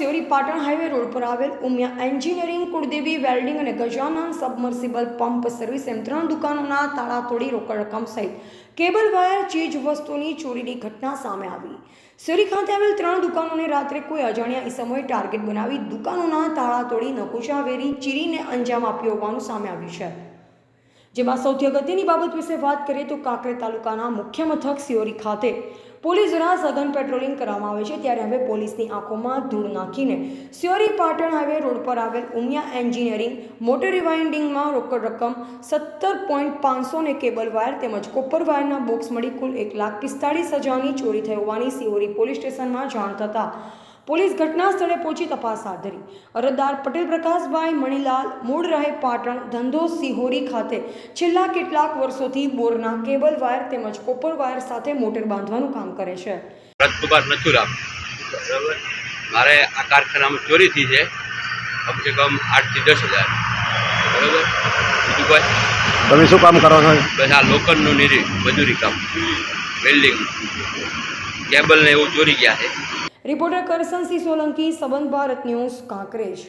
Patan highway road પર આવેલ Umiya engineering Kuldevi welding અને ગજાનન સબમર્સિબલ પંપ સર્વિસ એમ ત્રણ દુકાનોના તાળા તોડી રોકડ રકમ સહિત કેબલ વાયર ચીજ વસ્તુની ચોરીની ઘટના સામે આવી. શેરી ખાતે આવેલ ત્રણ દુકાનોને રાત્રે કોઈ અજાણ્યા ઈસમોએ ટાર્ગેટ બનાવી દુકાનોના તાળા તોડી નકુચા વેરી ચીરીને અંજામ આપ્યો હોવાનું સામે આવ્યું છે. જેમાં સૌથી અગત્યની બાબત વિશે વાત કરીએ તો કાંકરે તાલુકાના મુખ્ય મથક સિયોરી ખાતે પોલીસ દ્વારા સઘન પેટ્રોલિંગ કરવામાં આવે છે. ત્યારે હવે પોલીસની આંખોમાં ધૂળ નાખીને સિયોરી પાટણ હાઈવે રોડ પર આવેલ ઉમિયા એન્જિનિયરિંગ મોટર રિવાઇન્ડિંગમાં રોકડ રકમ સત્તર પોઈન્ટ પાંચસો ને કેબલ વાયર તેમજ કોપર વાયરના બોક્સ મળી કુલ એક લાખ પિસ્તાળીસ હજારની ચોરી થઈ હોવાની સિયોરી પોલીસ સ્ટેશનમાં જાણ થતાં પોલીસ ઘટના સ્થળે પહોંચી તપાસ હાથ ધરી. અરજદાર પટેલ પ્રકાશભાઈ મણીલાલ મૂળ રહે પાટણ ધંધો સિહોરી ખાતે છેલ્લા કેટલાક વર્ષોથી બોરના કેબલ વાયર તેમજ કોપર વાયર સાથે મોટર બાંધવાનું કામ કરે છે. મારે આ કારખાનામાં ચોરી થઈ છે. કમસે કમ આઠથી દસ હજાર. બરાબર? બીજું કોઈ? તમે શું કામ કરો છો? બસ આ લોખંડનું નિરી મજૂરી કામ. વેલ્ડિંગ કેબલ ને એવું ચોરી ગયા છે. રિપોર્ટર કરસનસિંહ સોલંકી સંબંધ ભારત ન્યૂઝ કાંકરેજ.